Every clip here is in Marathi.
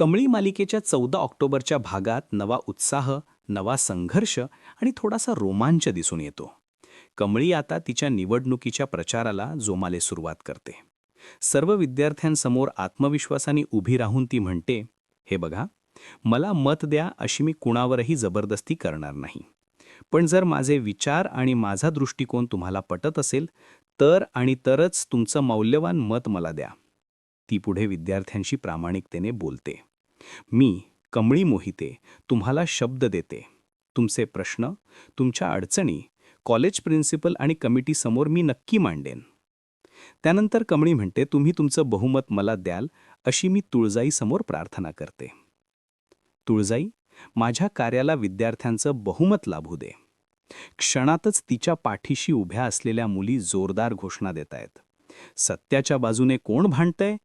कमळी मालिकेच्या चौदा ऑक्टोबरच्या भागात नवा उत्साह नवा संघर्ष आणि थोडासा रोमांच दिसून येतो. कमळी आता तिच्या निवडणुकीच्या प्रचाराला जोमाले सुरुवात करते. सर्व विद्यार्थ्यांसमोर आत्मविश्वासाने उभी राहून ती म्हणते हे बघा मला मत द्या अशी मी कुणावरही जबरदस्ती करणार नाही. पण जर माझे विचार आणि माझा दृष्टिकोन तुम्हाला पटत असेल तर आणि तरच तुमचं मौल्यवान मत मला द्या. ती पुढे विद्यार्थ्यांशी प्रामाणिकतेने बोलते. मी कमळी मोहिते तुम्हाला शब्द देते. तुमचे प्रश्न तुमच्या अडचणी कॉलेज प्रिन्सिपल आणि कमिटीसमोर मी नक्की मांडेन. त्यानंतर कमळी म्हणते तुम्ही तुमचं बहुमत मला द्याल अशी मी तुळजाईसमोर प्रार्थना करते. तुळजाई माझ्या कार्याला विद्यार्थ्यांचं बहुमत लाभू दे. क्षणातच तिच्या पाठीशी उभ्या असलेल्या मुली जोरदार घोषणा देत आहेत. सत्याच्या बाजूने कोण भांडतंय?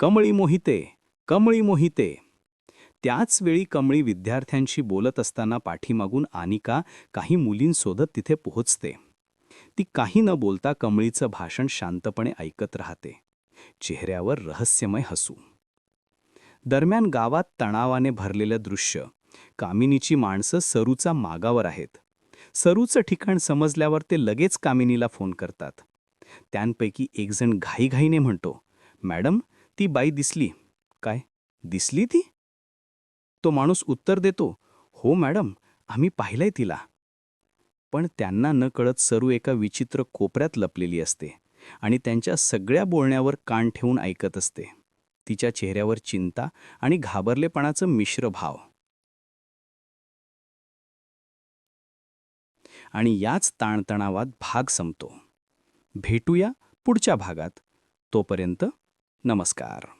कमळी मोहिते कमळी मोहिते. त्याच वेळी कमळी विद्यार्थ्यांशी बोलत असताना पाठीमागून आनिका काही मुलींसोबत तिथे पोहोचते. ती काही न बोलता कमळीचं भाषण शांतपणे ऐकत राहते. चेहऱ्यावर रहस्यमय हसू. दरम्यान गावात तणावाने भरलेलं दृश्य. कामिनीची माणसं सरूचा मागावर आहेत. सरूचं ठिकाण समजल्यावर ते लगेच कामिनीला फोन करतात. त्यांपैकी एकजण घाईघाईने म्हणतो मॅडम ती बाई दिसली. काय? दिसली ती? तो माणूस उत्तर देतो हो मॅडम आम्ही पाहिलंय तिला. पण त्यांना न कळत सरू एका विचित्र कोपऱ्यात लपलेली असते आणि त्यांच्या सगळ्या बोलण्यावर कान ठेवून ऐकत असते. तिच्या चेहऱ्यावर चिंता आणि घाबरलेपणाचं मिश्र भाव. आणि याच ताणतणावात भाग संपतो. भेटूया पुढच्या भागात. तोपर्यंत नमस्कार.